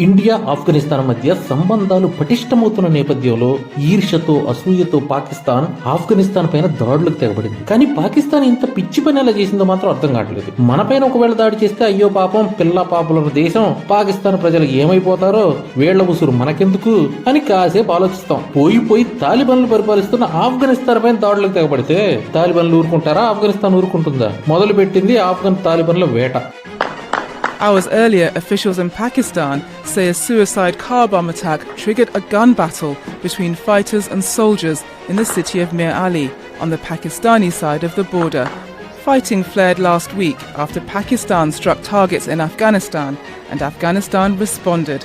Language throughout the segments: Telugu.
ఇండియా ఆఫ్ఘనిస్తాన్ మధ్య సంబంధాలు పటిష్టమవుతున్న నేపథ్యంలో ఈర్ష్యతో అసూయతో పాకిస్తాన్ ఆఫ్ఘనిస్తాన్ పైన దాడులకు తెగబడింది. కానీ పాకిస్తాన్ ఇంత పిచ్చి పని ఎలా చేసిందో మాత్రం అర్థం కావట్లేదు. మన పైన ఒకవేళ దాడి చేస్తే అయ్యో పాపం పిల్ల పాపల దేశం పాకిస్తాన్ ప్రజలు ఏమైపోతారో వేళ్ళ ఉసురు మనకెందుకు అని కాసేపు ఆలోచిస్తాం. పోయి పోయి తాలిబన్లు పరిపాలిస్తున్న ఆఫ్ఘనిస్తాన్ పైన దాడులకు తెగబడితే తాలిబన్లు ఊరుకుంటారా? ఆఫ్ఘనిస్తాన్ ఊరుకుంటుందా? మొదలు పెట్టింది ఆఫ్ఘన్ తాలిబన్ల వేట. Hours earlier, officials in Pakistan say a suicide car bomb attack triggered a gun battle between fighters and soldiers in the city of Mir Ali on the Pakistani side of the border. Fighting flared last week after Pakistan struck targets in Afghanistan and Afghanistan responded.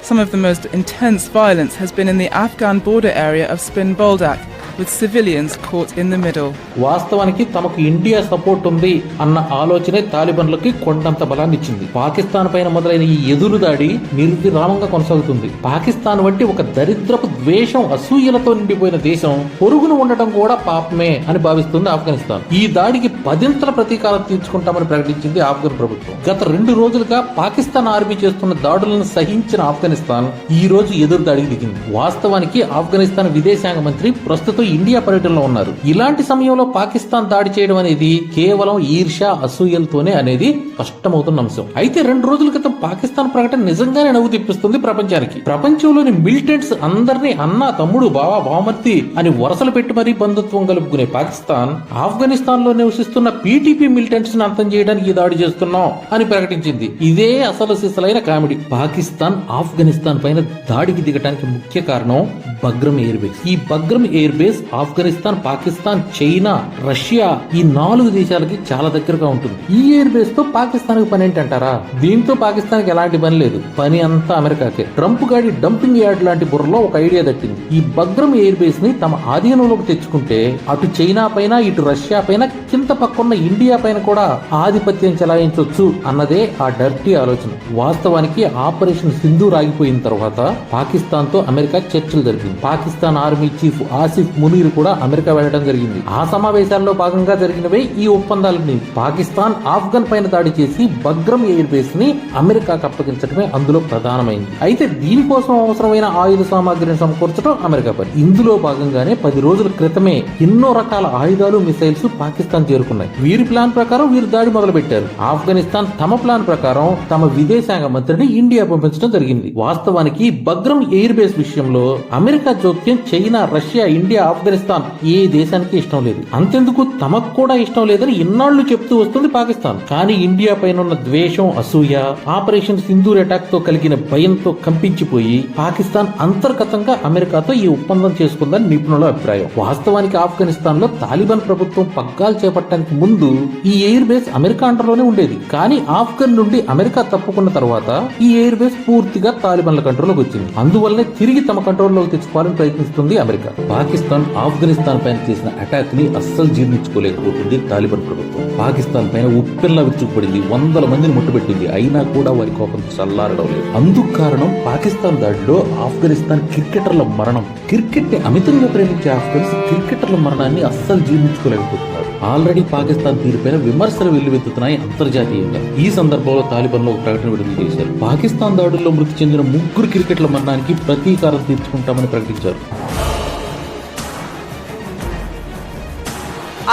Some of the most intense violence has been in the Afghan border area of Spin Boldak, with civilians caught in the middle. వాస్తవానికి తమకు ఇండియా సపోర్ట్ ఉంది అన్న ఆలోచనే తాలిబన్లకి కొండంత బలాన్ని ఇచ్చింది. పాకిస్తాన్ పైన మొదలైన ఈ ఎదురు దాడి నిర్విరామంగా కొనసాగుతుంది. పాకిస్తాన్ వంటి ఒక దరిద్రపు ద్వేషం అసూయలతో నిండిపోయిన దేశం పొరుగును ఉండటం కూడా పాపమే అని భావిస్తుంది ఆఫ్ఘనిస్తాన్. ఈ దాడికి పదింతల ప్రతీకారం తీర్చుకుంటామని ప్రకటించింది ఆఫ్ఘన్ ప్రభుత్వం. గత రెండు రోజులుగా పాకిస్తాన్ ఆర్మీ చేస్తున్న దాడులను సహించిన ఆఫ్ఘనిస్తాన్ ఈ రోజు ఎదురు దాడికి దిగింది. వాస్తవానికి ఆఫ్ఘనిస్తాన్ విదేశాంగ మంత్రి ప్రస్తుతం ఇండియా పర్యటనలో ఉన్నారు. ఇలాంటి సమయంలో పాకిస్తాన్ దాడి చేయడం అనేది కేవలం ఈర్ష అసూయలతోనే అనేది స్పష్టమవుతున్న అంశం. అయితే రెండు రోజుల క్రితం పాకిస్తాన్ ప్రకటన నిజంగానే నవ్వు తెప్పిస్తుంది ప్రపంచానికి. ప్రపంచంలోని మిలిటెంట్స్ అందరినీ అన్న తమ్ముడు బావా బావమర్తి అని వరసలు పెట్టి మరీ బంధుత్వం కలుపుకునే పాకిస్తాన్ ఆఫ్ఘనిస్తాన్లో చేస్తున్న పీటీపీ మిలిటెంట్స్ని అంతం చేయడానికి ఈ దాడి చేస్తున్నాం అని ప్రకటించింది. ఇదే అసలు సిసలైన కామెడీ. పాకిస్తాన్ ఆఫ్ఘనిస్తాన్ పైన దాడికి దిగడానికి ముఖ్య కారణం బగ్రం ఎయిర్ బేస్ ఈ Bagram air base Afghanistan Pakistan China Russia ఈ నాలుగు దేశాలకి చాలా దగ్గరగా ఉంటుంది. ఈ ఎయిర్ బేస్తో పాకిస్తాన్ పని ఏంటంటారా? దీంతో పాకిస్తాన్కి ఎలాంటి పని లేదు. పని అంతా అమెరికాకే. ట్రంప్ గాడి డంపింగ్ యార్డ్ లాంటి బుర్రలో ఒక ఐడియా దట్టింది ఈ బగ్రం ఎయిర్ బేస్ని తమ ఆధీనంలోకి తెచ్చుకుంటే అటు చైనా పైన ఇటు రష్యా పైన కింద పక్కన్న ఇండియా పైన కూడా ఆధిపత్యం చెలాయించవచ్చు అన్నదే ఆ డర్టీ ఆలోచన. వాస్తవానికి ఆపరేషన్ సింధు రాగిపోయిన తర్వాత పాకిస్తాన్తో అమెరికా చర్చలు జరిపింది. పాకిస్తాన్ ఆర్మీ చీఫ్ ఆసిఫ్ మునీర్ కూడా అమెరికా వెళ్ళడం జరిగింది. ఆ సమావేశాల్లో భాగంగా జరిగినవే ఈ ఒప్పందాలని పాకిస్తాన్ ఆఫ్ఘన్ పైన దాడి చేసి బగ్రమ్ ఎయిర్ బేస్ని అమెరికాకు అప్పగించడమే అందులో ప్రధానమైంది. అయితే దీనికోసం అవసరమైన ఆయుధ సామాగ్రిని సమకూర్చడం అమెరికా పని. ఇందులో భాగంగానే పది రోజుల క్రితమే ఎన్నో రకాల ఆయుధాలు మిసైల్స్ పాకిస్తాన్ చేరుకున్నాయి. వీరి ప్లాన్ ప్రకారం వీరు దాడి మొదలుపెట్టారు. ఆఫ్ఘనిస్తాన్ తమ ప్లాన్ ప్రకారం తమ విదేశాంగ మంత్రిని ఇండియా పంపించడం జరిగింది. వాస్తవానికి బగ్రం ఎయిర్ బేస్ విషయంలో అమెరికా జోక్యం చైనా రష్యా ఇండియా ఆఫ్ఘనిస్తాన్ ఏ దేశానికి ఇష్టం లేదు. అంతెందుకు తమకు కూడా ఇష్టం లేదని ఇన్నాళ్ళు చెప్తూ వస్తుంది పాకిస్తాన్. కానీ ఇండియా పైన ఉన్న ద్వేషం అసూయ ఆపరేషన్ సింధూర్ అటాక్తో కలిగిన భయంతో కంపించిపోయి పాకిస్తాన్ అంతర్గతంగా అమెరికాతో ఈ ఒప్పందం చేసుకుందని నిపుణుల అభిప్రాయం. వాస్తవానికి ఆఫ్ఘనిస్తాన్లో తాలిబాన్ ప్రభుత్వం పగ్గాలు రావడానికి ముందు ఈ ఎయిర్ బేస్ అమెరికా అండర్లోనే ఉండేది. కానీ ఆఫ్ఘన్ నుండి అమెరికా తప్పుకున్న తర్వాత ఈ ఎయిర్ బేస్ పూర్తిగా తాలిబాన్ల కంట్రోల్లోకి వచ్చింది. అందువల్లనే తిరిగి తమ కంట్రోల్లోకి తెచ్చుకోవాలని ప్రయత్నిస్తుంది అమెరికా. పాకిస్తాన్ ఆఫ్ఘనిస్తాన్ పైన చేసిన అటాక్ని అస్సలు జీర్ణించుకోలేకపోతుంది తాలిబాన్ ప్రభుత్వం. పాకిస్తాన్ పైన ఉప్పెల్లా విరుచుకుపడింది వందల మందిని ముట్టబెట్టింది. అయినా కూడా వారి కోపం చల్లారడం లేదు. అందుకు కారణం పాకిస్తాన్ దాడిలో ఆఫ్ఘనిస్తాన్ క్రికెటర్ల మరణం. క్రికెట్ని అమితంగా ప్రేమించే ఆఫ్ఘన్స్ క్రికెటర్ల మరణాన్ని అస్సలు జీర్ణించుకోలేకపోతున్నారు. ఆల్రెడీ పాకిస్తాన్ తీరుపైన విమర్శలు వెల్లువెత్తుతున్నాయి అంతర్జాతీయంగా. ఈ సందర్భంలో తాలిబాన్లు ఒక ప్రకటన విడుదల చేశారు. పాకిస్తాన్ దాడుల్లో మృతి చెందిన ముగ్గురు క్రికెట్ల మరణానికి ప్రతీకారం తీర్చుకుంటామని ప్రకటించారు.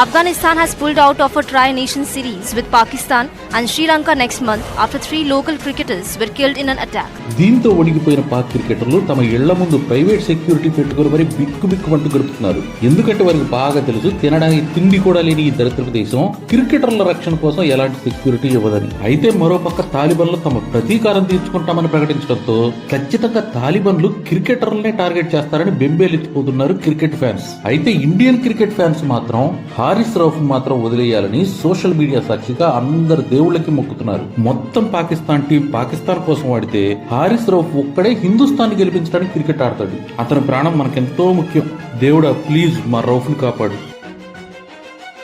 Afghanistan has pulled out of a tri nation series with Pakistan and Sri Lanka next month after three local cricketers were killed in an attack. దీంతో ఒడిగిపోయిన పాక్ క్రికెటర్లు తమ ఇళ్ళ ముందు ప్రైవేట్ సెక్యూరిటీ పెట్టుకుని మరి బిక్కు బిక్కుమంటూ గడుపుతున్నారు. ఎందుకంటే వారికి బాగా తెలుసు తినడానికి తిండి కూడా లేని ఈ దరిద్రపు దేశం క్రికెటర్ల రక్షణ కోసం ఎలాంటి సెక్యూరిటీ ఇవ్వదని. అయితే మరోపక్క తాలిబన్లు తమ ప్రతీకారం తీర్చుకుంటామని ప్రకటించడంతో ఖచ్చితంగా తాలిబన్లు క్రికెటర్లనే టార్గెట్ చేస్తారని బెంబేలెత్తిపోతున్నారు క్రికెట్ ఫ్యాన్స్. అయితే ఇండియన్ క్రికెట్ ఫ్యాన్స్ మాత్రం హారిస్ రౌఫ్ మాత్రం వదిలేయాలని సోషల్ మీడియా సాక్షిగా అందరు దేవుళ్ళకి మొక్కుతున్నారు. మొత్తం పాకిస్తాన్ టీం పాకిస్తాన్ కోసం వాడితే హారిస్ రౌఫ్ ఒక్కడే హిందుస్థాన్ గెలిపించడానికి క్రికెట్ ఆడతాడు. అతని ప్రాణం మనకెంతో ముఖ్యం. దేవుడా ప్లీజ్ మా రౌఫ్ని కాపాడు.